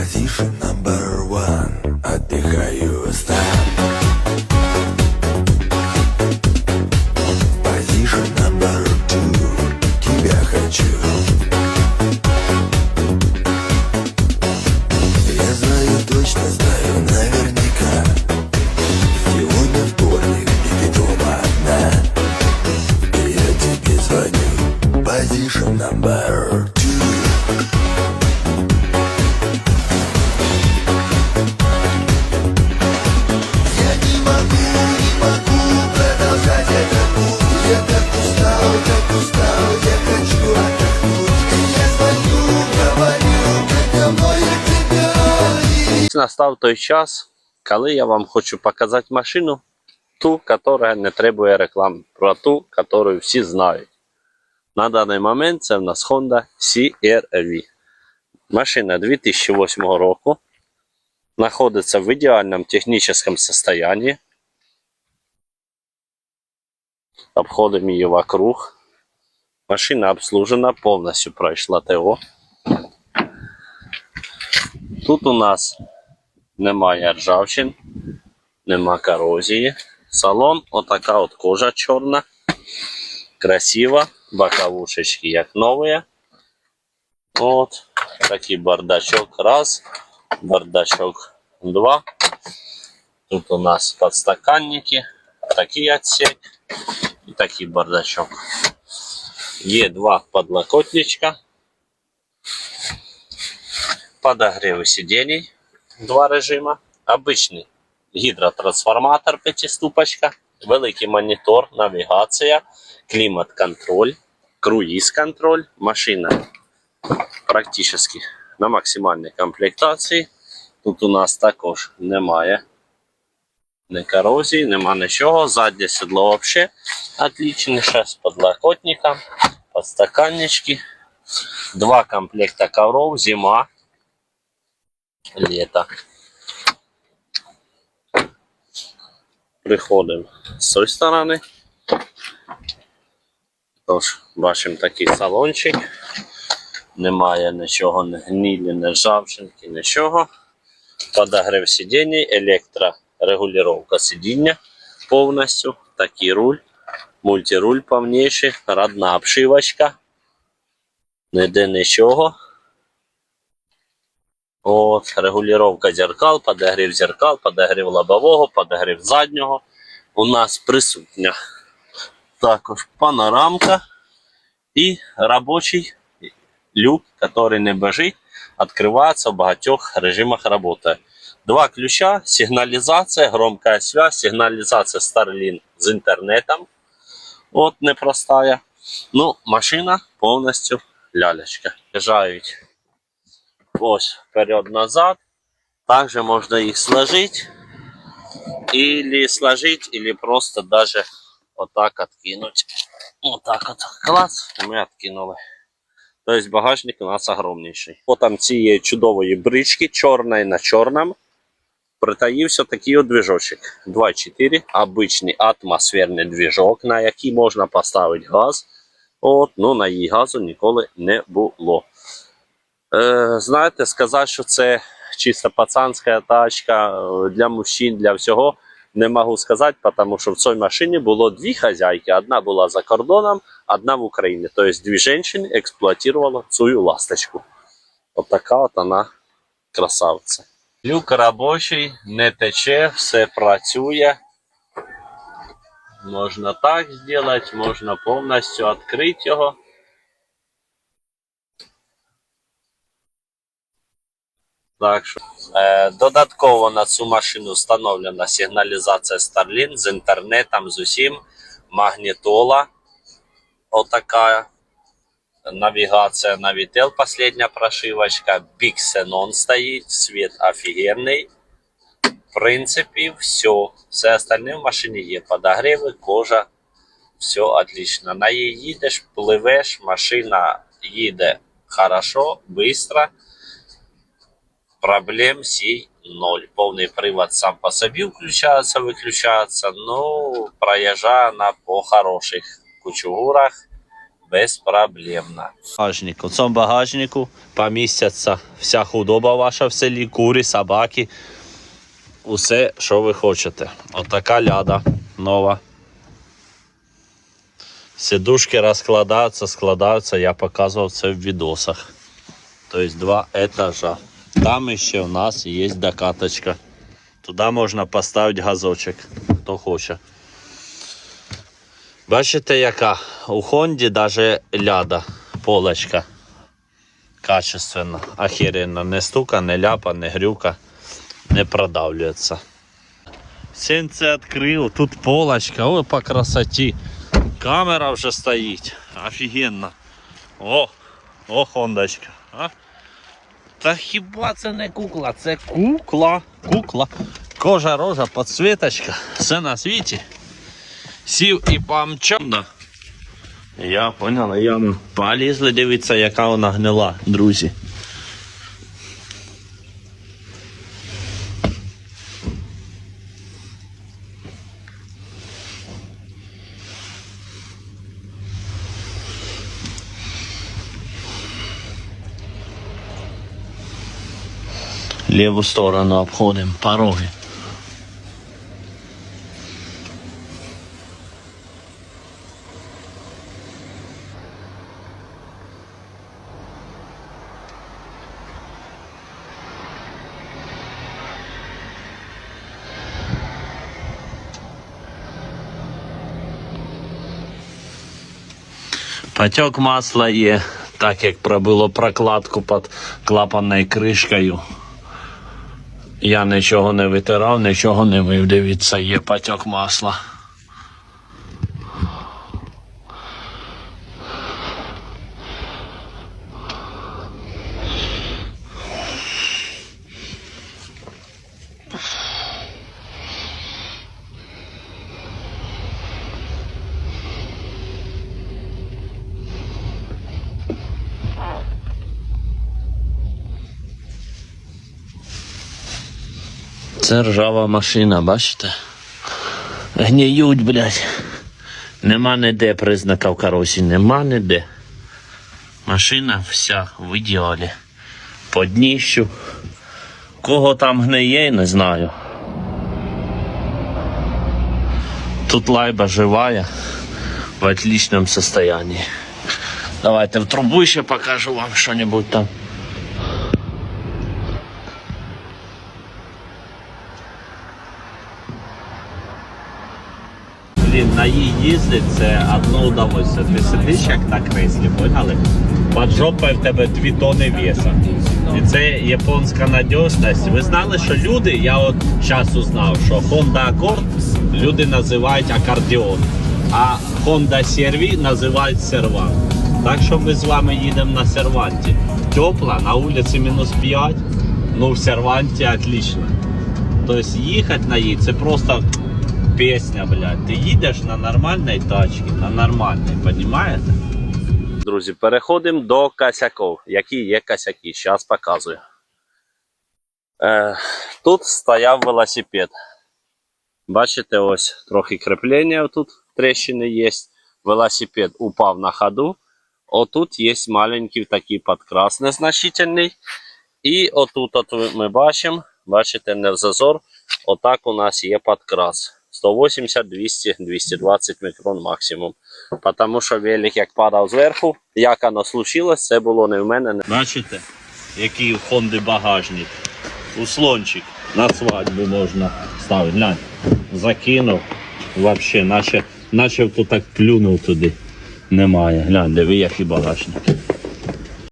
Position Настав той час, коли я вам хочу показати машину, ту, яка не требує реклам, про ту, яку всі знають. На даний момент це в нас Honda CR-V. Машина 2008 року. Знаходиться в ідеальному технічному состоянии. Обходимо її вокруг. Машина обслужена, повністю пройшла ТО. Тут у нас немає ржавчин, нема корозії. Салон, отака от кожа чорна. Красива. Боковушечки як нові. От. Такий бардачок раз. Бардачок два. Тут у нас подстаканники. Такий отсек. І такий бардачок. Є два подлокотничка. Подогревы сидений. Два режима. Обичний гідротрансформатор п'ятиступочка, великий монітор, навігація, клімат-контроль, круїз-контроль, машина практично на максимальній комплектації. Тут у нас також немає ні корозії, нема нічого. Заднє сідло взагалі отличніше з подлокотником, подстаканнички, два комплекта ковров, зима, лето. Приходимо з цієї сторони. Тож, бачимо такий салончик. Немає нічого, ні гнілі, ні ржавчинки, нічого. Подогрев сидіння, електрорегулювання сидіння повністю. Такий руль. Мультируль повніший, родна обшивочка. Ніде нічого. От, регулювання зеркал, подогрів зеркал, подогрів лобового, подогрів заднього. У нас присутня також панорамка і робочий люк, який не бежить, відкривається в багатьох режимах роботи. Два ключа, сигналізація, громкая связь, сигналізація Starlink з інтернетом. От непростая. Ну, машина повністю лялечка. Приїжджають ось вперед-назад. Также можно их сложить. Или сложить, или просто даже вот так откинуть. Вот так вот. Класс. Мы откинули. То есть багажник у нас огромнейший. По там цієї чудової брички, чорної на чорному, притаївся такий от движочок. 2.4, обичний атмосферний движок, на який можна поставити газ. От, ну на її газу ніколи не було. Е, знаєте, сказати, що це чисто пацанська тачка е, для мужчин, для всього, не можу сказати, тому що в цій машині було дві хазяйки. Одна була за кордоном, одна в Україні. Тобто дві жінки експлуатували цю ласточку. От така от вона красавця. Люк робочий, не тече, все працює. Можна так зробити, можна повністю відкрити його. Так що е, додатково на цю машину встановлена сигналізація Starlink з інтернетом, з усім, магнітола. Отака навігація Navitel, последня прошивочка. Big Xenon стоїть, світ офігенний. В принципі, все. Все остальне в машині є. Подогреви, кожа. Все отлично. На її їдеш, пливеш, машина їде хорошо, швидко проблем сей ноль. Повний привод сам по собі включається, виключається. Ну, проїжджає на по хороших кучугурах безпроблемно. Багажник. У цьому багажнику помістяться вся худоба ваша в селі, курі, собаки. Усе, що ви хочете. Отака ляда нова. Сидушки розкладаються, складаються, я показував це в відосах. Тобто два етажа. Там ще у нас є докаточка. Туди можна поставити газочок, хто хоче. Бачите, яка у Хонді навіть ляда, полочка. Качественно, охеренно. Не стука, не ляпа, не грюка, не продавлюється. Сенце відкрив, тут полочка, ой, по красоті. Камера вже стоїть. Офігенно. О, о, хондочка. А? Та хіба це не кукла? Це кукла. Кукла. Кожа, рожа, подсвіточка. Все на світі. Сів і помчав. Я поняла, я Полізли дивіться, яка вона гнила, друзі. Ліву сторону обходимо пороги. Потек масла є, так як пробило прокладку під клапанною кришкою. Я нічого не витирав, нічого не мив. Дивіться, є патьок масла. Це ржава машина, бачите? Гніють, блядь. Нема ніде признаків корозії, нема ніде. Машина вся в ідеалі. По дніщу. Кого там гниє, не знаю. Тут лайба живая, в отличном состоянии. Давайте в трубу ще покажу вам що-небудь там. Блін, на їй їздить це одно удовольствие. Ти сидиш як на креслі, поняли? Під жопою в тебе 2 тони веса. І це японська надіжність. Ви знали, що люди, я от зараз узнав, що Honda Accord люди називають акордеон, а Honda CR-V називають сервант. Так що ми з вами їдемо на серванті. Тепло, на вулиці мінус 5, ну в серванті отлично. Тобто їхати на їй це просто пісня, блядь. Ти їдеш на нормальній тачці, на нормальній, розумієте? Друзі, переходимо до косяків. Які є косяки? Зараз показую. Е, тут стояв велосипед. Бачите, ось трохи креплення тут тріщини є. Велосипед упав на ходу. Отут є маленький такий підкрас незначительний. І отут от ми бачимо, бачите, не зазор. Отак у нас є підкрас. 180, 200, 220 мікрон максимум. Тому що велик як падав зверху, як воно случилось, це було не в мене. Бачите, який у Хонди багажник. Услончик на свадьбу можна ставити. Глянь, закинув. Вообще, наче, наче тут так плюнув туди. Немає. Глянь, диви, який багажник.